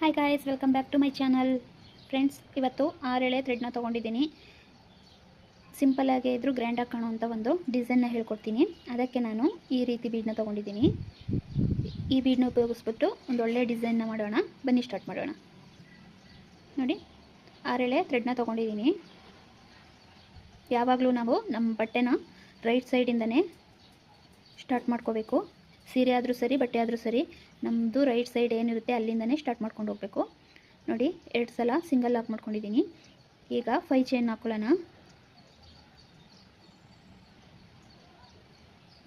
Hi guys welcome back to my channel friends ಇವತ್ತು ಆರೆಳೆ ಥ್ರೆಡ್ನ ತೊಗೊಂಡಿದ್ದೀನಿ. ಸಿಂಪಲ್ಲಾಗೇ ಇದ್ದರೂ ಗ್ರ್ಯಾಂಡಾಗಿ ಕಾಣುವಂಥ ಒಂದು ಡಿಸೈನ್ನ ಹೇಳ್ಕೊಡ್ತೀನಿ. ಅದಕ್ಕೆ ನಾನು ಈ ರೀತಿ ಬೀಡನ್ನ ತೊಗೊಂಡಿದ್ದೀನಿ. ಈ ಬೀಡನ್ನ ಉಪಯೋಗಿಸ್ಬಿಟ್ಟು ಒಂದು ಒಳ್ಳೆಯ ಡಿಸೈನ್ನ ಮಾಡೋಣ. ಬನ್ನಿ ಸ್ಟಾರ್ಟ್ ಮಾಡೋಣ. ನೋಡಿ, ಆರೆಳೆ ಥ್ರೆಡ್ನ ತೊಗೊಂಡಿದ್ದೀನಿ. ಯಾವಾಗಲೂ ನಾವು ನಮ್ಮ ಬಟ್ಟೆನ ರೈಟ್ ಸೈಡಿಂದನೇ ಸ್ಟಾರ್ಟ್ ಮಾಡ್ಕೋಬೇಕು. ಸೀರೆ ಆದರೂ ಸರಿ, ಬಟ್ಟೆ ಆದರೂ ಸರಿ. ನಮ್ಮದು ರೈಟ್ ಸೈಡ್ ಏನಿರುತ್ತೆ ಅಲ್ಲಿಂದನೇ ಸ್ಟಾರ್ಟ್ ಮಾಡ್ಕೊಂಡು ಹೋಗಬೇಕು. ನೋಡಿ, ಎರಡು ಸಲ ಸಿಂಗಲ್ ಲಾಕ್ ಮಾಡ್ಕೊಂಡಿದ್ದೀನಿ. ಈಗ ಫೈ ಚೈನ್ ಹಾಕೊಳ್ಳೋಣ.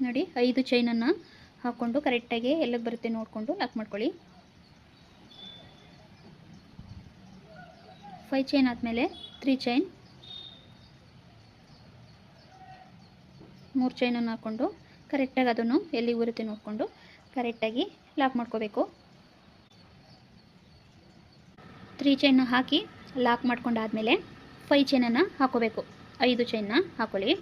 ನೋಡಿ, ಐದು ಚೈನನ್ನು ಹಾಕ್ಕೊಂಡು ಕರೆಕ್ಟಾಗಿ ಎಲ್ಲಿಗೆ ಬರುತ್ತೆ ನೋಡಿಕೊಂಡು ಲಾಕ್ ಮಾಡ್ಕೊಳ್ಳಿ. ಫೈ ಚೈನ್ ಆದಮೇಲೆ ತ್ರೀ ಚೈನ್ ಮೂರು ಚೈನನ್ನು ಹಾಕ್ಕೊಂಡು ಕರೆಕ್ಟಾಗಿ ಅದನ್ನು ಎಲ್ಲಿಗೆ ಬರುತ್ತೆ ನೋಡಿಕೊಂಡು ಕರೆಕ್ಟಾಗಿ ಲಾಕ್ ಮಾಡ್ಕೋಬೇಕು. ತ್ರೀ ಚೈನ್ನ ಹಾಕಿ ಲಾಕ್ ಮಾಡ್ಕೊಂಡಾದ್ಮೇಲೆ ಫೈ ಚೈನನ್ನು ಹಾಕೋಬೇಕು. ಐದು ಚೈನ್ನ ಹಾಕೊಳ್ಳಿ.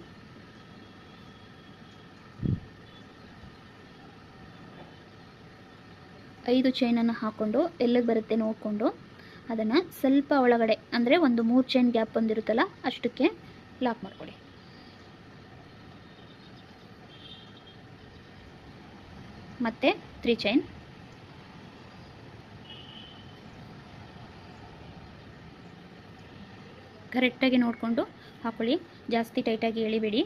ಐದು ಚೈನನ್ನು ಹಾಕ್ಕೊಂಡು ಎಲ್ಲಿಗೆ ಬರುತ್ತೆ ನೋಡಿಕೊಂಡು ಅದನ್ನು ಸ್ವಲ್ಪ ಒಳಗಡೆ, ಅಂದರೆ ಒಂದು ಮೂರು ಚೈನ್ ಗ್ಯಾಪ್ ಬಂದಿರುತ್ತಲ್ಲ ಅಷ್ಟಕ್ಕೆ ಲಾಕ್ ಮಾಡ್ಕೊಳ್ಳಿ. ಮತ್ತು ತ್ರೀ ಚೈನ್ ಕರೆಕ್ಟಾಗಿ ನೋಡಿಕೊಂಡು ಹಾಕೊಳ್ಳಿ. ಜಾಸ್ತಿ ಟೈಟಾಗಿ ಎಳಿಬೇಡಿ.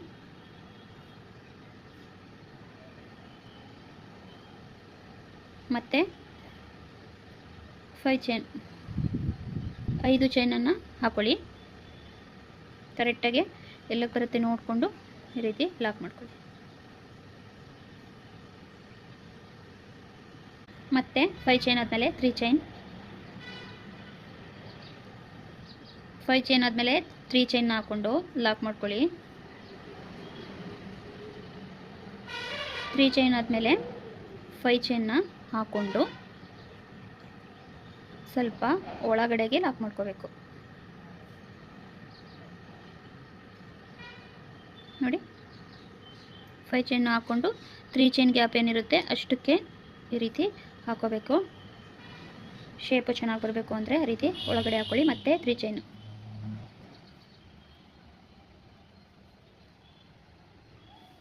ಮತ್ತು ಫೈ ಚೈನ್ ಐದು ಚೈನನ್ನು ಹಾಕೊಳ್ಳಿ. ಕರೆಕ್ಟಾಗಿ ಎಲ್ಲ ಬರುತ್ತೆ ನೋಡಿಕೊಂಡು ಈ ರೀತಿ ಲಾಕ್ ಮಾಡ್ಕೊಳ್ಳಿ. ಮತ್ತು ಫೈ ಚೈನ್ ಆದಮೇಲೆ ತ್ರೀ ಚೈನ್ ಫೈ ಚೈನ್ ಆದಮೇಲೆ ತ್ರೀ ಚೈನ್ ಹಾಕ್ಕೊಂಡು ಲಾಕ್ ಮಾಡ್ಕೊಳ್ಳಿ. ತ್ರೀ ಚೈನ್ ಆದಮೇಲೆ ಫೈ ಚೈನ್ನ ಹಾಕ್ಕೊಂಡು ಸ್ವಲ್ಪ ಒಳಗಡೆಗೆ ಲಾಕ್ ಮಾಡ್ಕೋಬೇಕು. ನೋಡಿ. ಫೈ ಚೈನ್ ಹಾಕ್ಕೊಂಡು ತ್ರೀ ಚೈನ್ ಗ್ಯಾಪ್ ಏನಿರುತ್ತೆ ಅಷ್ಟಕ್ಕೆ ಈ ರೀತಿ ಹಾಕೋಬೇಕು. ಶೇಪು ಚೆನ್ನಾಗಿ ಬರಬೇಕು ಅಂದರೆ ಆ ರೀತಿ ಒಳಗಡೆ ಹಾಕೊಳ್ಳಿ, ಮತ್ತು ತ್ರೀ ಚೈನು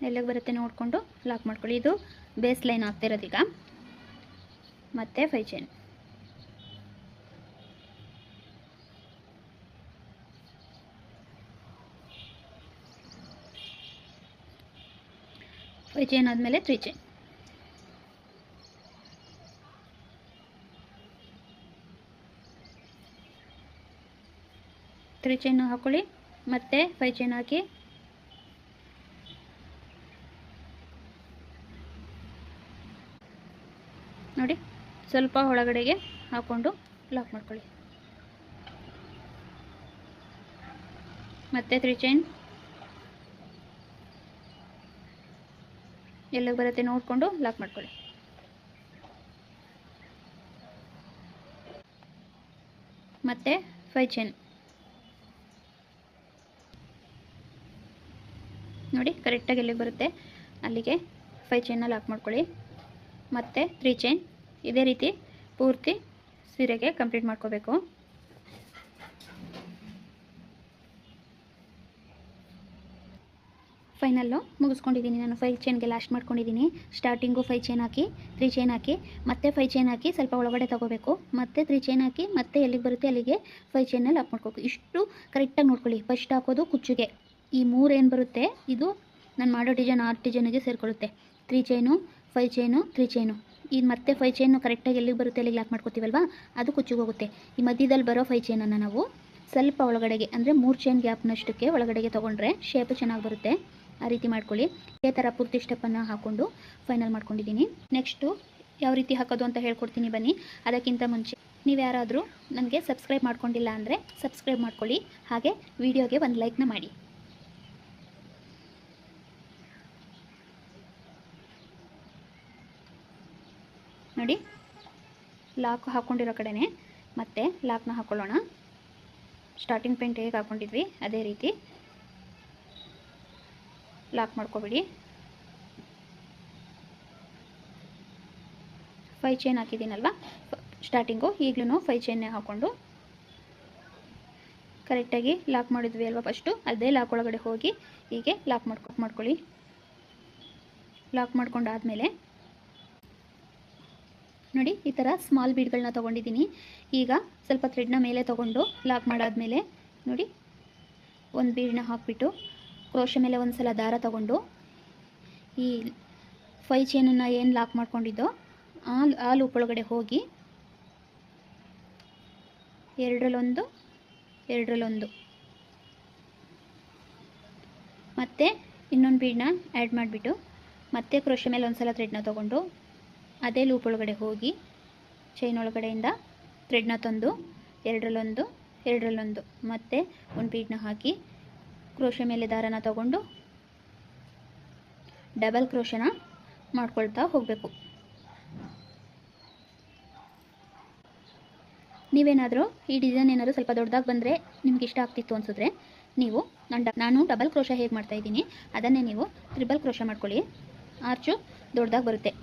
ಎಲ್ಲಿಗೆ ಬರುತ್ತೆ ನೋಡಿಕೊಂಡು ಲಾಕ್ ಮಾಡ್ಕೊಳ್ಳಿ. ಇದು ಬೇಸ್ ಲೈನ್ ಆಗ್ತಿರೋದೀಗ ಮತ್ತು ಫೈ ಚೈನ್ ಫೈ ಚೈನ್ ಆದಮೇಲೆ ತ್ರೀ ಚೈನ್ ತ್ರೀ ಚೈನ್ ಹಾಕೊಳ್ಳಿ. ಮತ್ತೆ ಫೈ ಚೈನ್ ಹಾಕಿ. ನೋಡಿ, ಸ್ವಲ್ಪ ಒಳಗಡೆಗೆ ಹಾಕ್ಕೊಂಡು ಲಾಕ್ ಮಾಡ್ಕೊಳ್ಳಿ. ಮತ್ತೆ ತ್ರೀ ಚೈನ್ ಎಲ್ಲಿಗೆ ಬರುತ್ತೆ ನೋಡಿಕೊಂಡು ಲಾಕ್ ಮಾಡ್ಕೊಳ್ಳಿ. ಮತ್ತೆ ಫೈ ಚೈನ್ ನೋಡಿ ಕರೆಕ್ಟಾಗಿ ಎಲ್ಲಿಗೆ ಬರುತ್ತೆ? ಅಲ್ಲಿಗೆ ಫೈ ಚೈನಲ್ಲಿ ಹಾಕಿ ಮಾಡ್ಕೊಳ್ಳಿ. ಮತ್ತು ತ್ರೀ ಚೈನ್ ಇದೇ ರೀತಿ ಪೂರ್ತಿ ಸೀರೆಗೆ ಕಂಪ್ಲೀಟ್ ಮಾಡ್ಕೋಬೇಕು. ಫೈನಲ್ಲು ಮುಗಿಸ್ಕೊಂಡಿದ್ದೀನಿ ನಾನು. ಫೈವ್ ಚೈನ್ಗೆ ಲಾಸ್ಟ್ ಮಾಡ್ಕೊಂಡಿದ್ದೀನಿ. ಸ್ಟಾರ್ಟಿಂಗು ಫೈ ಚೈನ್ ಹಾಕಿ ತ್ರೀ ಚೈನ್ ಹಾಕಿ, ಮತ್ತೆ ಫೈವ್ ಚೈನ್ ಹಾಕಿ ಸ್ವಲ್ಪ ಒಳಗಡೆ ತಗೋಬೇಕು. ಮತ್ತೆ ತ್ರೀ ಚೈನ್ ಹಾಕಿ, ಮತ್ತೆ ಎಲ್ಲಿಗೆ ಬರುತ್ತೆ ಅಲ್ಲಿಗೆ ಫೈವ್ ಚೈನಲ್ಲಿ ಹಾಕಿ ಮಾಡ್ಕೋಬೇಕು. ಇಷ್ಟು ಕರೆಕ್ಟಾಗಿ ನೋಡ್ಕೊಳ್ಳಿ. ಫಸ್ಟ್ ಹಾಕೋದು ಕುಚ್ಚುಗೆ. ಈ ಮೂರು ಏನು ಬರುತ್ತೆ? ಇದು ನಾನು ಮಾಡೋ ಡಿಸೈನ್ ಆರು ಡಿಸೈನಿಗೆ ಸೇರಿಕೊಳ್ಳುತ್ತೆ. Three chain five chain three chain ಇದು ಮತ್ತೆ ಫೈವ್ ಚೈನು ಕರೆಕ್ಟಾಗಿ ಎಲ್ಲಿಗೆ ಬರುತ್ತೆ ಅಲ್ಲಿಗೆ ಲಾಕ್ ಮಾಡ್ಕೊತೀವಲ್ವಾ? ಅದು ಕುಚ್ಚಿಗೆ ಹೋಗುತ್ತೆ. ಈ ಮಧ್ಯದಲ್ಲಿ ಬರೋ ಫೈ ಚೈನನ್ನು ನಾವು ಸ್ವಲ್ಪ ಒಳಗಡೆಗೆ, ಅಂದರೆ ಮೂರು ಚೈನ್ ಗ್ಯಾಪ್ನಷ್ಟಕ್ಕೆ ಒಳಗಡೆಗೆ ತೊಗೊಂಡ್ರೆ ಶೇಪ್ ಚೆನ್ನಾಗಿ ಬರುತ್ತೆ. ಆ ರೀತಿ ಮಾಡ್ಕೊಳ್ಳಿ. ಇದೇ ಥರ ಪೂರ್ತಿ ಸ್ಟೆಪ್ಪನ್ನು ಹಾಕ್ಕೊಂಡು ಫೈನಲ್ ಮಾಡ್ಕೊಂಡಿದ್ದೀನಿ. ನೆಕ್ಸ್ಟು ಯಾವ ರೀತಿ ಹಾಕೋದು ಅಂತ ಹೇಳ್ಕೊಡ್ತೀನಿ ಬನ್ನಿ. ಅದಕ್ಕಿಂತ ಮುಂಚೆ ನೀವು ಯಾರಾದರೂ ನನಗೆ ಸಬ್ಸ್ಕ್ರೈಬ್ ಮಾಡ್ಕೊಂಡಿಲ್ಲ ಅಂದರೆ ಸಬ್ಸ್ಕ್ರೈಬ್ ಮಾಡ್ಕೊಳ್ಳಿ. ಹಾಗೆ ವಿಡಿಯೋಗೆ ಒಂದು ಲೈಕ್ನ ಮಾಡಿ. ನೋಡಿ. ಲಾಕ್ ಹಾಕ್ಕೊಂಡಿರೋ ಕಡೆನೇ. ಮತ್ತೆ ಲಾಕ್ನ ಹಾಕ್ಕೊಳ್ಳೋಣ ಸ್ಟಾರ್ಟಿಂಗ್ ಪೇಂಟ್ ಹೇಗೆ ಹಾಕ್ಕೊಂಡಿದ್ವಿ ಅದೇ ರೀತಿ. ಲಾಕ್ ಮಾಡ್ಕೊಬಿಡಿ. ಫೈ ಚೈನ್ ಹಾಕಿದ್ದೀನಲ್ವ? ಸ್ಟಾರ್ಟಿಂಗು ಈಗಲೂ ಫೈ ಚೈನ್ನೇ ಹಾಕ್ಕೊಂಡು. ಕರೆಕ್ಟಾಗಿ ಲಾಕ್ ಮಾಡಿದ್ವಿ ಅಲ್ವಾ ಫಸ್ಟು? ಅದೇ ಲಾಕ್ ಒಳಗಡೆ ಹೋಗಿ ಹೀಗೆ ಲಾಕ್ ಮಾಡ್ಕೊ ಮಾಡ್ಕೊಳ್ಳಿ. ಲಾಕ್ ಮಾಡ್ಕೊಂಡಾದಮೇಲೆ ನೋಡಿ, ಈ ಥರ ಸ್ಮಾಲ್ ಬೀಡ್ಗಳನ್ನ ತೊಗೊಂಡಿದ್ದೀನಿ. ಈಗ ಸ್ವಲ್ಪ ಥ್ರೆಡ್ನ ಮೇಲೆ ತೊಗೊಂಡು ಲಾಕ್ ಮಾಡಾದ್ಮೇಲೆ ನೋಡಿ, ಒಂದು ಬೀಡನ್ನ ಹಾಕ್ಬಿಟ್ಟು ಕ್ರೋಶ ಮೇಲೆ ಒಂದು ಸಲ ದಾರ ತೊಗೊಂಡು ಈ ಫೈ ಚೈನನ್ನು ಏನು ಲಾಕ್ ಮಾಡ್ಕೊಂಡಿದ್ದೋ ಆ ಆ ಲೂಪ್ ಒಳಗಡೆ ಹೋಗಿ ಎರಡರಲ್ಲೊಂದು ಎರಡರಲ್ಲೊಂದು. ಮತ್ತು ಇನ್ನೊಂದು ಬೀಡನ್ನ ಆ್ಯಡ್ ಮಾಡಿಬಿಟ್ಟು ಮತ್ತೆ ಕ್ರೋಶ ಮೇಲೆ ಒಂದು ಸಲ ಥ್ರೆಡ್ನ ತೊಗೊಂಡು ಅದೇ ಲೂಪ್ ಒಳಗಡೆ ಹೋಗಿ ಚೈನ್ ಒಳಗಡೆಯಿಂದ ಥ್ರೆಡ್ನ ತಂದು, ಎರಡರಲ್ಲೊಂದು ಎರಡರಲ್ಲೊಂದು, ಮತ್ತೆ ಒಂದು ಬೀಡನ್ನ ಹಾಕಿ ಕ್ರೋಶ ಮೇಲೆ ದಾರನ ತಗೊಂಡು ಡಬಲ್ ಕ್ರೋಶನ ಮಾಡ್ಕೊಳ್ತಾ ಹೋಗಬೇಕು. ನೀವೇನಾದರೂ ಈ ಡಿಸೈನ್ ಏನಾದರೂ ಸ್ವಲ್ಪ ದೊಡ್ಡದಾಗಿ ಬಂದರೆ ನಿಮ್ಗೆ ಇಷ್ಟ ಆಗ್ತಿತ್ತು ಅನಿಸಿದ್ರೆ ನೀವು ನಾನು ನಾನು ಡಬಲ್ ಕ್ರೋಶ ಹೇಗೆ ಮಾಡ್ತಾ ಇದ್ದೀನಿ, ಅದನ್ನೇ ನೀವು ತ್ರಿಬಲ್ ಕ್ರೋಶ ಮಾಡ್ಕೊಳ್ಳಿ. ಆರ್ಚು ದೊಡ್ಡದಾಗಿ ಬರುತ್ತೆ.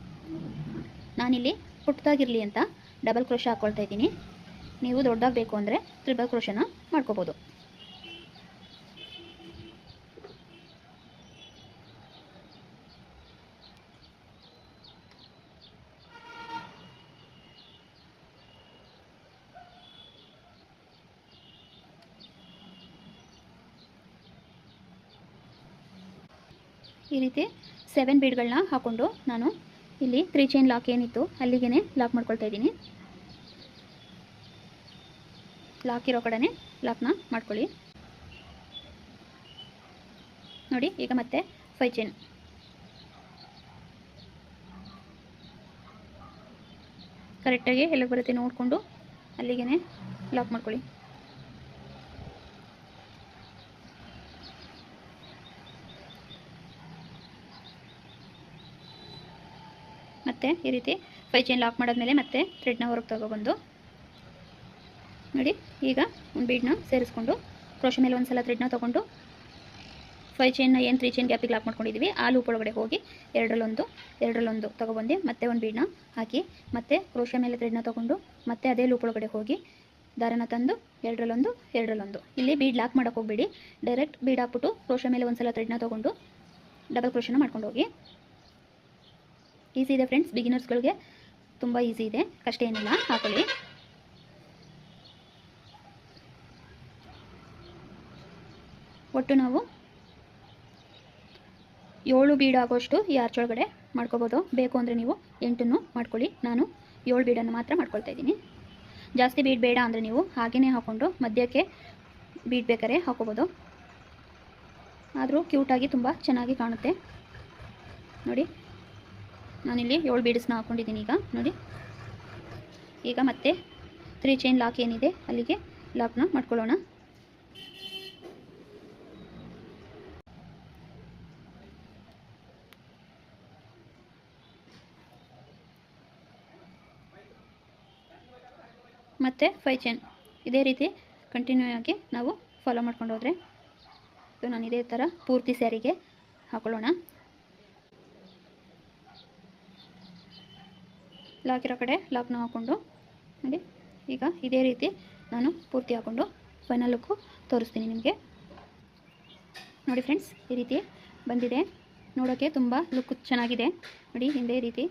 ನಾನಿಲ್ಲಿ ಪುಟ್ಟದಾಗಿರಲಿ ಅಂತ ಡಬಲ್ ಕ್ರೋಶ ಹಾಕ್ಕೊಳ್ತಾ ಇದ್ದೀನಿ. ನೀವು ದೊಡ್ಡದಾಗಿ ಬೇಕು ಅಂದರೆ ತ್ರಿಬಲ್ ಕ್ರೋಶನ ಮಾಡ್ಕೋಬೋದು. ಈ ರೀತಿ ಸೆವೆನ್ ಬೀಡ್ಗಳನ್ನ ಹಾಕ್ಕೊಂಡು ನಾನು ಇಲ್ಲಿ ತ್ರೀ ಚೈನ್ ಲಾಕ್ ಏನಿತ್ತು ಅಲ್ಲಿಗೆ ಲಾಕ್ ಮಾಡ್ಕೊಳ್ತಾ ಇದ್ದೀನಿ. ಲಾಕ್ ಇರೋ ಕಡೆನೇ ಲಾಕ್ನ ಮಾಡ್ಕೊಳ್ಳಿ. ನೋಡಿ, ಈಗ ಮತ್ತೆ ಫೈವ್ ಚೈನ್ ಕರೆಕ್ಟಾಗಿ ಎಲ್ಲಿಗೆ ಬರುತ್ತೆ ನೋಡಿಕೊಂಡು ಅಲ್ಲಿಗೆ ಲಾಕ್ ಮಾಡ್ಕೊಳ್ಳಿ. ಮತ್ತೆ ಈ ರೀತಿ ಫೈ ಚೈನ್ ಲಾಕ್ ಮಾಡಾದ್ಮೇಲೆ ಮತ್ತೆ ಥ್ರೆಡ್ನ ಹೊರಗೆ ತಗೊಬಂದು ನೋಡಿ, ಈಗ ಒಂದು ಬೀಡನ್ನ ಸೇರಿಸ್ಕೊಂಡು ಕ್ರೋಶ ಮೇಲೆ ಒಂದು ಸಲ ಥ್ರೆಡ್ನ ತೊಗೊಂಡು ಫೈ ಚೈನ್ನ ಏನು ತ್ರೀ ಚೈನ್ ಗ್ಯಾಪಿಗೆ ಲಾಕ್ ಮಾಡ್ಕೊಂಡಿದ್ದೀವಿ ಆ ಲೂಪ್ ಒಳಗಡೆ ಹೋಗಿ ಎರಡರಲ್ಲೊಂದು ಎರಡರಲ್ಲೊಂದು ತೊಗೊಬಂದು ಮತ್ತೆ ಒಂದು ಬೀಡನ್ನ ಹಾಕಿ ಮತ್ತೆ ಕ್ರೋಶ ಮೇಲೆ ಥ್ರೆಡ್ನ ತೊಗೊಂಡು ಮತ್ತೆ ಅದೇ ಲೂಪ್ ಒಳಗಡೆ ಹೋಗಿ ದಾರನ ತಂದು ಎರಡರಲ್ಲೊಂದು ಎರಡರಲ್ಲೊಂದು. ಇಲ್ಲಿ ಬೀಡ್ ಲಾಕ್ ಮಾಡೋಕೆ ಹೋಗ್ಬೇಡಿ. ಡೈರೆಕ್ಟ್ ಬೀಡ್ ಹಾಕ್ಬಿಟ್ಟು ಕ್ರೋಶ ಮೇಲೆ ಒಂದು ಸಲ ಥ್ರೆಡ್ನ ತೊಗೊಂಡು ಡಬಲ್ ಕ್ರೋಶನ ಮಾಡ್ಕೊಂಡು ಹೋಗಿ. ಈಸಿ ಇದೆ ಫ್ರೆಂಡ್ಸ್ ಬಿಗಿನರ್ಸ್ಗಳಿಗೆ ತುಂಬ ಈಸಿ ಇದೆ. ಕಷ್ಟ ಏನಿಲ್ಲ, ಹಾಕೊಳ್ಳಿ. ಒಟ್ಟು ನಾವು ಏಳು ಬೀಡ ಆಗೋಷ್ಟು ಈ ಆರ್ಚೊಳಗಡೆ ಮಾಡ್ಕೋಬೋದು. ಬೇಕು ಅಂದರೆ ನೀವು ಎಂಟನ್ನು ಮಾಡ್ಕೊಳ್ಳಿ. ನಾನು ಏಳು ಬೀಡನ್ನು ಮಾತ್ರ ಮಾಡ್ಕೊಳ್ತಾ ಇದ್ದೀನಿ. ಜಾಸ್ತಿ ಬೀಡ್ ಬೇಡ ಅಂದರೆ ನೀವು ಹಾಗೆಯೇ ಹಾಕ್ಕೊಂಡು ಮಧ್ಯಕ್ಕೆ ಬೀಡ್ ಬೇಕಾದ್ರೆ ಹಾಕೋಬೋದು. ಆದರೂ ಕ್ಯೂಟಾಗಿ ತುಂಬ ಚೆನ್ನಾಗಿ ಕಾಣುತ್ತೆ. ನೋಡಿ. ನಾನಿಲ್ಲಿ ಏಳು ಬೀಡ್ಸ್ನ ಹಾಕ್ಕೊಂಡಿದ್ದೀನಿ ಈಗ, ನೋಡಿ. ಈಗ ಮತ್ತೆ ತ್ರೀ ಚೈನ್ ಲಾಕ್ ಏನಿದೆ, ಅಲ್ಲಿಗೆ ಲಾಕ್ನ ಮಾಡ್ಕೊಳ್ಳೋಣ. ಮತ್ತೆ ಫೈ ಚೈನ್ ಇದೇ ರೀತಿ ಕಂಟಿನ್ಯೂ ಆಗಿ ನಾವು ಫಾಲೋ ಮಾಡ್ಕೊಂಡು ಹೋದರೆ, ಇದು ನಾನು ಇದೇ ಥರ ಪೂರ್ತಿ ಸ್ಯಾರಿಗೆ ಹಾಕೊಳ್ಳೋಣ. ಲಾಕ್ ಇರೋ ಕಡೆ ಲಾಕ್ನ ಹಾಕ್ಕೊಂಡು ನೋಡಿ, ಈಗ ಇದೇ ರೀತಿ ನಾನು ಪೂರ್ತಿ ಹಾಕ್ಕೊಂಡು ಫೈನಲ್ ಲುಕ್ಕು ತೋರಿಸ್ತೀನಿ ನಿಮಗೆ. ನೋಡಿ ಫ್ರೆಂಡ್ಸ್ ಈ ರೀತಿ ಬಂದಿದೆ. ನೋಡೋಕ್ಕೆ ತುಂಬ ಲುಕ್ ಚೆನ್ನಾಗಿದೆ. ನೋಡಿ ಈ ರೀತಿ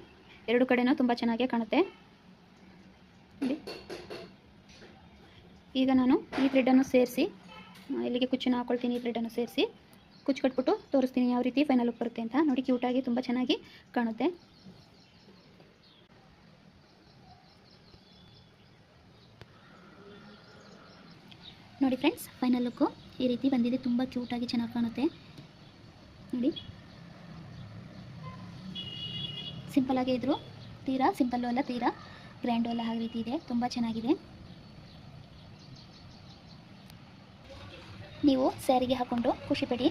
ಎರಡು ಕಡೆನೂ ತುಂಬ ಚೆನ್ನಾಗೇ ಕಾಣುತ್ತೆ. ನೋಡಿ. ಈಗ ನಾನು ಈ ಥ್ರೆಡನ್ನು ಸೇರಿಸಿ ಇಲ್ಲಿಗೆ ಕುಚ್ಚನ್ನು ಹಾಕ್ಕೊಳ್ತೀನಿ ಈ ಥ್ರೆಡನ್ನು ಸೇರಿಸಿ ಕುಚ್ಚು ಕಟ್ಬಿಟ್ಟು ತೋರಿಸ್ತೀನಿ ಯಾವ ರೀತಿ ಫೈನಲ್ ಲುಕ್ ಬರುತ್ತೆ ಅಂತ. ನೋಡಿ ಕ್ಯೂಟಾಗಿ ತುಂಬ ಚೆನ್ನಾಗಿ ಕಾಣುತ್ತೆ. ನೋಡಿ ಫ್ರೆಂಡ್ಸ್ ಫೈನಲ್ ಲುಕ್ಕು ಈ ರೀತಿ ಬಂದಿದೆ, ತುಂಬ ಕ್ಯೂಟಾಗಿ ಚೆನ್ನಾಗಿ ಕಾಣುತ್ತೆ. ನೋಡಿ. ಸಿಂಪಲಾಗೇ ಇದ್ರು. ತೀರಾ ಸಿಂಪಲ್ಲು ಅಲ್ಲ, ತೀರಾ. ಗ್ರ್ಯಾಂಡು ಅಲ್ಲ ಹಾಗೆ ರೀತಿ ಇದೆ. ತುಂಬ ಚೆನ್ನಾಗಿದೆ. ನೀವು ಸ್ಯಾರಿಗೆ ಹಾಕ್ಕೊಂಡು ಖುಷಿಪಡಿ